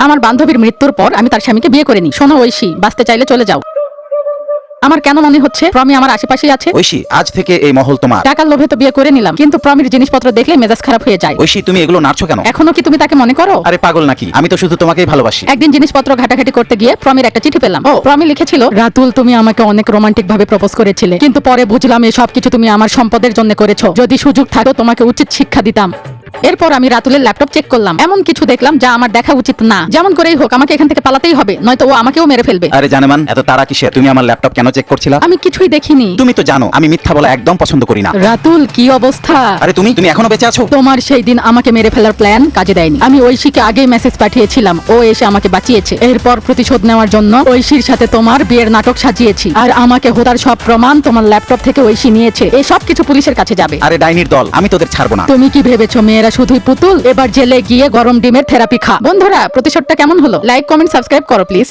আমার বান্ধবীর মৃত্যুর পর আমি তার স্বামীকে বিয়ে করে নিই শোনো ঐশী বাঁচতে চাইলে চলে যাও। আমার কেন মনে হচ্ছে প্রমি আমার আশেপাশেই আছে? ঐশী আজ থেকে এই মহল তোমার। টাকার লোভে তো বিয়ে করে নিলাম কিন্তু প্রমির জিনিসপত্র দেখলে মেজাজ খারাপ হয়ে যায়। ঐশী তুমি এগুলো নাচছো কেন? এখনও কি তুমি তাকে মনে করো? আরে পাগল নাকি? আমি তো শুধু তোমাকেই ভালোবাসি। একদিন জিনিসপত্র ঘাটাঘাটি করতে গিয়ে প্রমির একটা চিঠি পেলাম। ও। প্রমি লিখেছিল রাতুল তুমি আমাকে অনেক রোমান্টিক ভাবে প্রপোজ করেছিলে কিন্তু পরে বুঝলাম এই সবকিছু তুমি আমার সম্পদের জন্য করেছ। যদি সুযোগ থাকতো তোমাকে উচিত শিক্ষা দিতাম। এরপর আমি রাতুলের ল্যাপটপ চেক করলাম। এমন কিছু দেখলাম যা আমার দেখা উচিত না। যেমন করেই হোক আমাকে এখান থেকে পালাতেই হবে নয়তো ও আমাকেও মেরে ফেলবে। আরে জানেমান এত তারা কিসের? তুমি আমার ল্যাপটপ কেন চেক করছিলা? আমি কিছুই দেখিনি। তুমি তো জানো আমি মিথ্যা বলা একদম পছন্দ করি না। রাতুল কি অবস্থা? আরে তুমি তুমি এখনও বেঁচে আছো? তোমার সেই দিন আমাকে মেরে ফেলার প্ল্যান কাজে দেয়নি। আমি ঐশীকে আগেই মেসেজ পাঠিয়েছিলাম ও এসে আমাকে বাঁচিয়েছে। এরপর প্রতিশোধ নেওয়ার জন্য ঐশীর সাথে তোমার বিয়ের নাটক সাজিয়েছি। আর আমাকে হোতার সব প্রমাণ তোমার ল্যাপটপ থেকে ঐশী নিয়েছে। এই সব কিছু পুলিশের কাছে যাবে। আরে ডাইনির দল আমি তোদের ছাড়বো না। তুমি কি ভেবেছো মেয়েরা শুধুই পুতুল, এবার জেলে গিয়ে গরম ডিমের থেরাপি খা। বন্ধুরা, প্রতিশোধটা কেমন হলো? লাইক কমেন্ট সাবস্ক্রাইব করো প্লিজ